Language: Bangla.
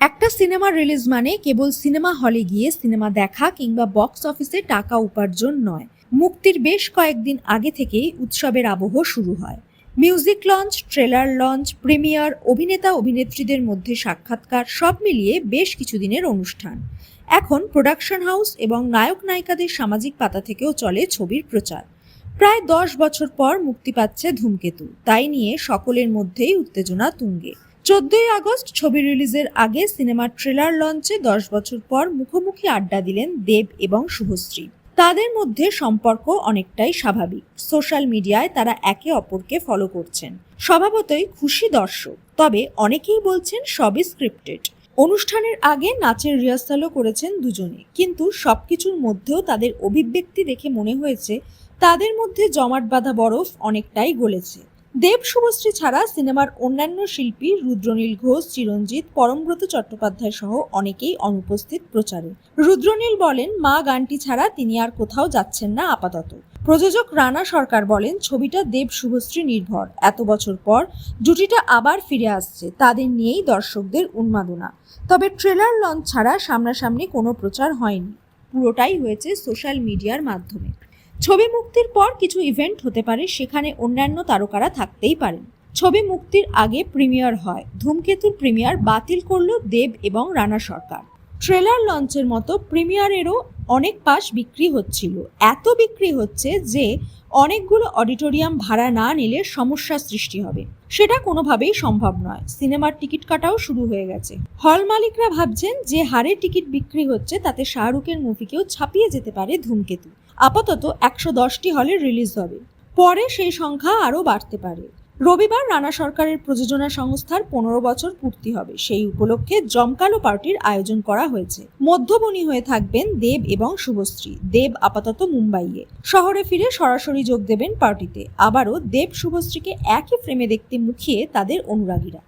একটা সিনেমা রিলিজ মানে কেবল সিনেমা হলে গিয়ে সিনেমা দেখা কিংবা বক্স অফিসে টাকা উপার্জন নয়। মুক্তির বেশ কয়েকদিন আগে থেকেই উৎসবের আবহ শুরু হয়। Music launch, trailer launch, premiere, অভিনেতা, অভিনেত্রীদের মধ্যে সাক্ষাৎকার সব মিলিয়ে বেশ কিছুদিনের অনুষ্ঠান। এখন প্রোডাকশন হাউস এবং নায়ক নায়িকাদের সামাজিক পাতা থেকেও চলে ছবির প্রচার। প্রায় দশ বছর পর মুক্তি পাচ্ছে ধূমকেতু। তাই নিয়ে সকলের মধ্যেই উত্তেজনা তুঙ্গে। চোদ্দই আগস্ট ছবি রিলিজের আগে সিনেমার ট্রেলার লঞ্চে দশ বছর পর মুখোমুখি আড্ডা দিলেন দেব এবং শুভশ্রী। তাদের মধ্যে সম্পর্ক অনেকটাই স্বাভাবিক। সোশ্যাল মিডিয়ায় তারা একে অপরকে ফলো করছেন। স্বভাবতই খুশি দর্শক। তবে অনেকেই বলছেন সবই স্ক্রিপ্টেড অনুষ্ঠানের আগে নাচের রিহার্সালও করেছেন দুজনে। কিন্তু সবকিছুর মধ্যেও তাদের অভিব্যক্তি দেখে মনে হয়েছে, তাদের মধ্যে জমাট বাঁধা বরফ অনেকটাই গলেছে। দেব শুভশ্রী ছাড়া সিনেমার অন্যান্য শিল্পী রুদ্রনীল ঘোষ, চিরঞ্জিত, পরমব্রত চট্টোপাধ্যায় সহ অনেকেই অনুপস্থিত প্রচারে। রুদ্রনীল বলেন, মা গানটি ছাড়া তিনি আর কোথাও যাচ্ছেন না আপাতত। প্রযোজক রানা সরকার বলেন, ছবিটা দেব শুভশ্রী নির্ভর। এত বছর পর জুটিটা আবার ফিরে আসছে। তাদের নিয়েই দর্শকদের উন্মাদনা। তবে ট্রেলার লঞ্চ ছাড়া সামনাসামনি কোনো প্রচার হয়নি। পুরোটাই হয়েছে সোশ্যাল মিডিয়ার মাধ্যমে। ছবি মুক্তির পর কিছু ইভেন্ট হতে পারে, সেখানে অন্যান্য তারকারা থাকতেই পারেন। ছবি মুক্তির আগে প্রিমিয়ার হয়। ধূমকেতুর প্রিমিয়ার বাতিল করল দেব এবং রানা সরকার। ট্রেলার লঞ্চের মতো প্রিমিয়ারেরও অনেক পাস বিক্রি হচ্ছিল। এত বিক্রি হচ্ছে যে অনেকগুলো অডিটোরিয়াম ভাড়া না নিলে সমস্যার সৃষ্টি হবে। সেটা কোনোভাবেই সম্ভব নয়। সিনেমার টিকিট কাটাও শুরু হয়ে গেছে। হল মালিকরা ভাবছেন যে হারে টিকিট বিক্রি হচ্ছে তাতে শাহরুখের মুভিকেও ছাপিয়ে যেতে পারে ধূমকেতু। আপাতত একশো দশটি হলে রিলিজ হবে। পরে সেই সংখ্যা আরও বাড়তে পারে। রবিবার রানা সরকারের প্রযোজনা সংস্থার পনেরো বছর পূর্তি হবে। সেই উপলক্ষে জমকালো পার্টির আয়োজন করা হয়েছে। মধ্যবনী হয়ে থাকবেন দেব এবং শুভশ্রী। দেব আপাতত মুম্বাইয়ে। শহরে ফিরে সরাসরি যোগ দেবেন পার্টিতে। আবারও দেব শুভশ্রীকে একই ফ্রেমে দেখতে মুখিয়ে তাদের অনুরাগীরা।